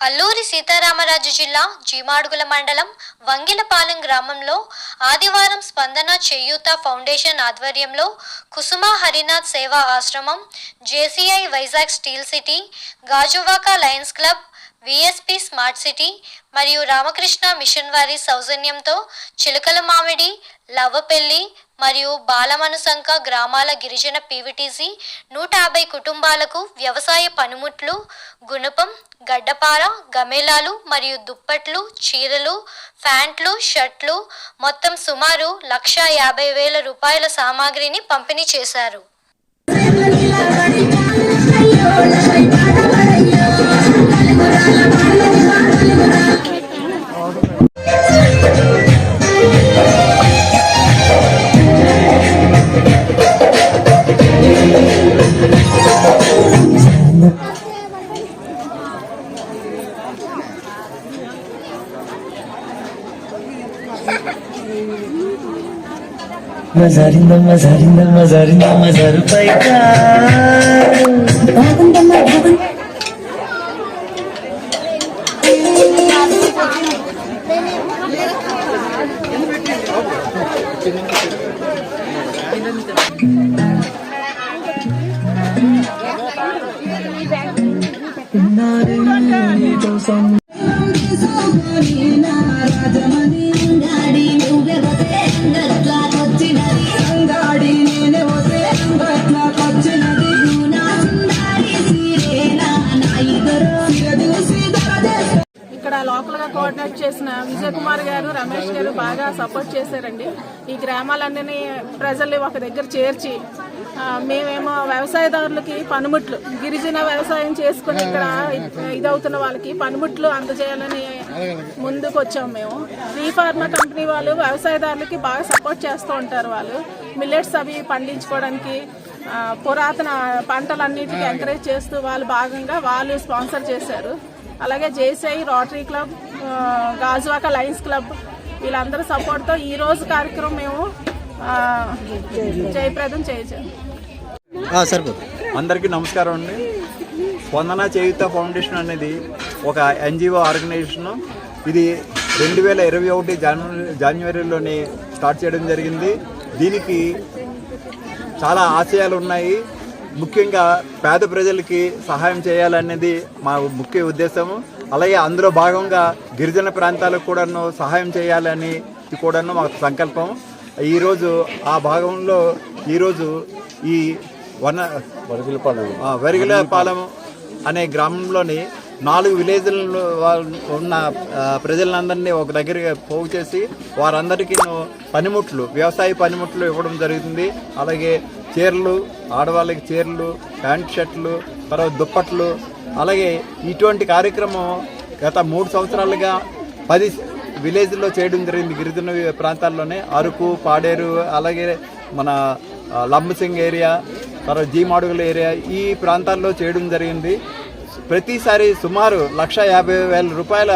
అల్లూరి సీతారామరాజు జిల్లా జీమాడుగుల మండలం వంగిలపాలెం గ్రామంలో ఆదివారం స్పందన చేయూత ఫౌండేషన్ ఆధ్వర్యంలో Kusuma Harinath Seva Ashramam JCI Vizag steel city Gajuwaka lions club VSP smart city మరియు రామకృష్ణ మిషన్ వారి సౌజన్యంతో చిలకల మామిడి లవ్వపెల్లి మరియు బాలమనుసంక గ్రామాల గిరిజన పీవీటీసీ నూట యాభై కుటుంబాలకు వ్యవసాయ పనిముట్లు గుణపం గడ్డపార గమేలాలు మరియు దుప్పట్లు చీరలు ప్యాంట్లు షర్ట్లు మొత్తం సుమారు లక్ష యాభై వేల రూపాయల సామాగ్రిని పంపిణీ చేశారు. మజారింద మజారింద మజారింద మజారు పైక you. ఇక్కడ లోకల్గా కోఆర్డినేట్ చేసిన విజయ్ కుమార్ గారు రమేష్ గారు బాగా సపోర్ట్ చేశారండి. ఈ గ్రామాలన్నీ ప్రజల్ని ఒక దగ్గర చేర్చి మేమేమో వ్యవసాయదారులకి పనిముట్లు గిరిజన వ్యవసాయం చేసుకుని ఇక్కడ ఇదవుతున్న వాళ్ళకి పనిముట్లు అందజేయాలని ముందుకు వచ్చాము మేము. రీ ఫార్మా కంపెనీ వాళ్ళు వ్యవసాయదారులకి బాగా సపోర్ట్ చేస్తూ ఉంటారు వాళ్ళు. మిల్లెట్స్ అవి పండించుకోవడానికి పురాతన పంటలన్నిటికీ ఎంకరేజ్ చేస్తూ వాళ్ళు భాగంగా వాళ్ళు స్పాన్సర్ చేశారు. అలాగే JCI rotary club Gajuwaka lions club వీళ్ళందరూ సపోర్ట్తో ఈ రోజు కార్యక్రమం మేము ఆ, జయప్రదం చేయొచ్చు అందరికీ నమస్కారం అండి. స్పందన చేయుత ఫౌండేషన్ అనేది ఒక ఎన్జిఓ ఆర్గనైజేషన్. ఇది రెండు వేల ఇరవై ఒకటి జనవరి జనవరిలోని స్టార్ట్ చేయడం జరిగింది. దీనికి చాలా ఆశయాలు ఉన్నాయి. ముఖ్యంగా పేద ప్రజలకి సహాయం చేయాలనేది మా ముఖ్య ఉద్దేశము. అలాగే అందులో భాగంగా గిరిజన ప్రాంతాలకు కూడాను సహాయం చేయాలని కూడాను మాకు సంకల్పం. ఈరోజు ఆ భాగంలో ఈరోజు ఈ వన ఆ, వెరిగిలపాలెం అనే గ్రామంలోని నాలుగు విలేజ్లలో ఉన్న ప్రజలందరినీ ఒక దగ్గర పోగు చేసి వారందరికీ పనిముట్లు వ్యవసాయ పనిముట్లు ఇవ్వడం జరుగుతుంది. అలాగే చీరలు ఆడవాళ్ళకి చీరలు ప్యాంట్ షర్ట్లు తర్వాత దుప్పట్లు. అలాగే ఇటువంటి కార్యక్రమం గత మూడు సంవత్సరాలుగా పది విలేజ్లో చేయడం జరిగింది. గిరిజన ప్రాంతాల్లోనే అరకు పాడేరు అలాగే మన లంబసింగ్ ఏరియా తర్వాత జీమాడుగుల ఏరియా ఈ ప్రాంతాల్లో చేయడం జరిగింది. ప్రతిసారి సుమారు లక్ష యాభై వేల రూపాయల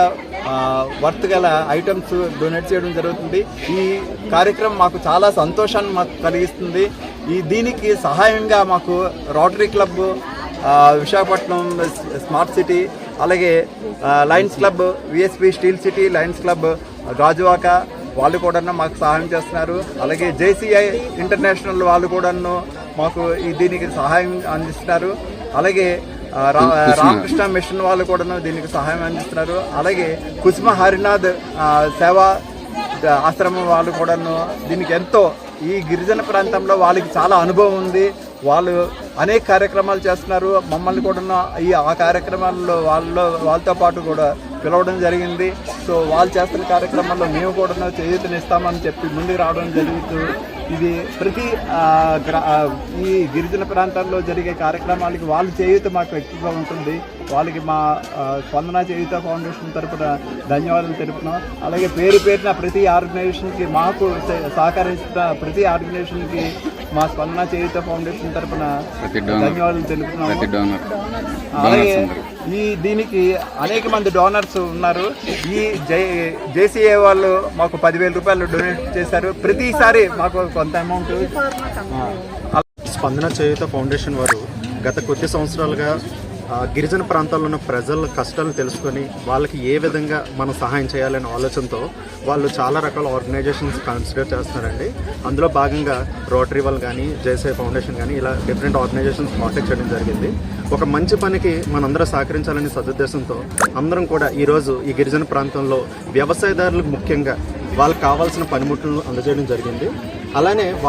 వర్త్ గల ఐటమ్స్ డొనేట్ చేయడం జరుగుతుంది. ఈ కార్యక్రమం మాకు చాలా సంతోషాన్ని మాకు కలిగిస్తుంది. ఈ దీనికి సహాయంగా మాకు rotary club Visakhapatnam smart city అలాగే lions club VSP steel city lions club Gajuwaka వాళ్ళు కూడా మాకు సహాయం చేస్తున్నారు. అలాగే జేసీఐ ఇంటర్నేషనల్ వాళ్ళు కూడాను మాకు ఈ దీనికి సహాయం అందిస్తున్నారు. అలాగే రామకృష్ణ మిషన్ వాళ్ళు కూడాను దీనికి సహాయం అందిస్తున్నారు. అలాగే కుసుమ హరినాథ్ సేవా ఆశ్రమం వాళ్ళు కూడాను దీనికి ఎంతో ఈ గిరిజన ప్రాంతంలో వాళ్ళకి చాలా అనుభవం ఉంది. వాళ్ళు అనేక కార్యక్రమాలు చేస్తున్నారు. మమ్మల్ని కూడా ఈ ఆ కార్యక్రమాల్లో వాళ్ళలో వాళ్ళతో పాటు కూడా పిలవడం జరిగింది. సో వాళ్ళు చేస్తున్న కార్యక్రమాల్లో మేము కూడా చేయూతనిస్తామని చెప్పి ముందుకు రావడం జరుగుతూ ఇది ప్రతి ఈ గిరిజన ప్రాంతాల్లో జరిగే కార్యక్రమాలకి వాళ్ళు చేయూత మాకు ఎక్కువగా ఉంటుంది. వాళ్ళకి మా స్పందన చేయూత ఫౌండేషన్ తరపున ధన్యవాదాలు తెలుపుతున్నాం. అలాగే పేరు పేరున ప్రతి ఆర్గనైజేషన్కి మాకు సహ- సహకరిస్తున్న ప్రతి ఆర్గనైజేషన్కి మా స్పందన చేయూత ఫౌండేషన్ తరపున ధన్యవాదాలు తెలుపుతున్నాము. అలాగే ఈ దీనికి అనేక మంది డోనర్స్ ఉన్నారు. ఈ జే జేసీఏ వాళ్ళు మాకు పదివేల రూపాయలు డొనేట్ చేశారు. ప్రతిసారి మాకు కొంత అమౌంట్ స్పందన చేయుత ఫౌండేషన్ వారు గత కొద్ది సంవత్సరాలుగా గిరిజన ప్రాంతాల్లో ఉన్న ప్రజల కష్టాలు తెలుసుకొని వాళ్ళకి ఏ విధంగా మనం సహాయం చేయాలనే ఆలోచనతో వాళ్ళు చాలా రకాల ఆర్గనైజేషన్స్ కన్సిడర్ చేస్తున్నారండి. అందులో భాగంగా రోటరీ వాళ్ళు కానీ జేసే ఫౌండేషన్ కానీ ఇలా డిఫరెంట్ ఆర్గనైజేషన్స్ కాంటాక్ట్ చేయడం జరిగింది. ఒక మంచి పనికి మనందరం సహకరించాలనే సదుద్దేశంతో అందరం కూడా ఈరోజు ఈ గిరిజన ప్రాంతంలో వ్యవసాయదారులకు ముఖ్యంగా వాళ్ళకి కావాల్సిన పనిముట్లను అందజేయడం జరిగింది. అలానే